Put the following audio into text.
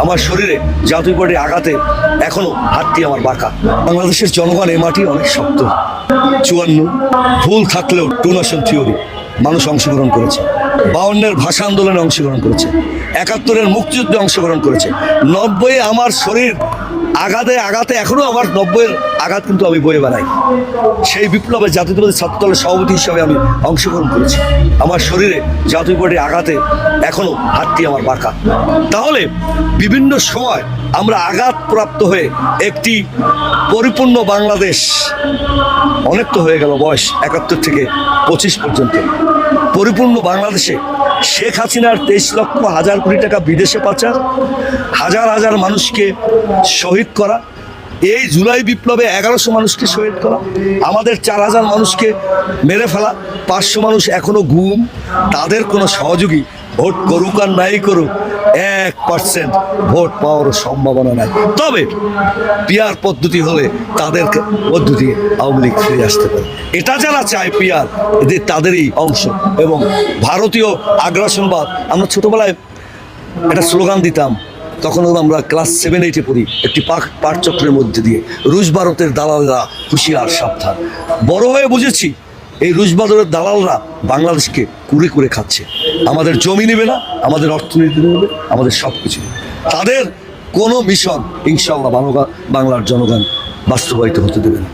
আমার শরীরে জাতীয় পার্টির আঘাতে এখনও হাতটি আমার বাঁকা। বাংলাদেশের জনগণ এ মাটি অনেক শক্ত। চুয়ান্ন ভুল থাকলেও টু নেশন থিওরি মানুষ অংশগ্রহণ করেছে। বাউন্নের ভাষা আন্দোলনে অংশগ্রহণ করেছে। একাত্তরের মুক্তিযুদ্ধে অংশগ্রহণ করেছে। নব্বই আমার শরীর আঘাতে আঘাতে এখনও আমার নব্বইয়ের আঘাত কিন্তু আমি বয়ে বেড়াই। সেই বিপ্লবে জাতীয়তাবাদী ছাত্রদলের সভাপতি হিসাবে আমি অংশগ্রহণ করেছি। আমার শরীরে জাতীয় পার্টির আঘাতে এখনও হাতটি আমার বাঁকা। তাহলে বিভিন্ন সময় আমরা আঘাতপ্রাপ্ত হয়ে একটি পরিপূর্ণ বাংলাদেশ অনেক তো হয়ে গেল বয়স একাত্তর থেকে পঁচিশ পর্যন্ত। পরিপূর্ণ বাংলাদেশে শেখ হাসিনার তেইশ লক্ষ হাজার কোটি টাকা বিদেশে পাচার, হাজার হাজার মানুষকে শহীদ করা, এই জুলাই বিপ্লবে এগারোশো মানুষকে শহীদ করা, আমাদের চার হাজার মানুষকে মেরে ফেলা, পাঁচশো মানুষ এখনও গুম, তাদের কোনো সহযোগী ভোট করুক আর নাই করুক, এক পার্সেন্ট ভোট পাওয়ার সম্ভাবনা নাই। তবে পিয়ার পদ্ধতি হলে তাদের পদ্ধতি আওয়ামী লীগ ফিরে আসতে পারে। এটা যারা চায় পিয়ার, এদের তাদেরই অংশ। এবং ভারতীয় আগ্রাসনবাদ, আমরা ছোটোবেলায় একটা স্লোগান দিতাম, তখন আমরা ক্লাস সেভেন এইটে পড়ি একটি পাক পাঠচক্রের মধ্যে দিয়ে, রুশ ভারতের দালালরা হুঁশিয়ার সাবধান। বড় হয়ে বুঝেছি এই রুশবাদরের দালালরা বাংলাদেশকে কুড়ে কুড়ে খাচ্ছে। আমাদের জমি নেবে না, আমাদের অর্থনীতি নেবে, আমাদের সব কিছু তাদের কোনো মিশন ইনশাল্লাহ বাংলা বাংলার জনগণ বাস্তবায়িত হতে দেবে না।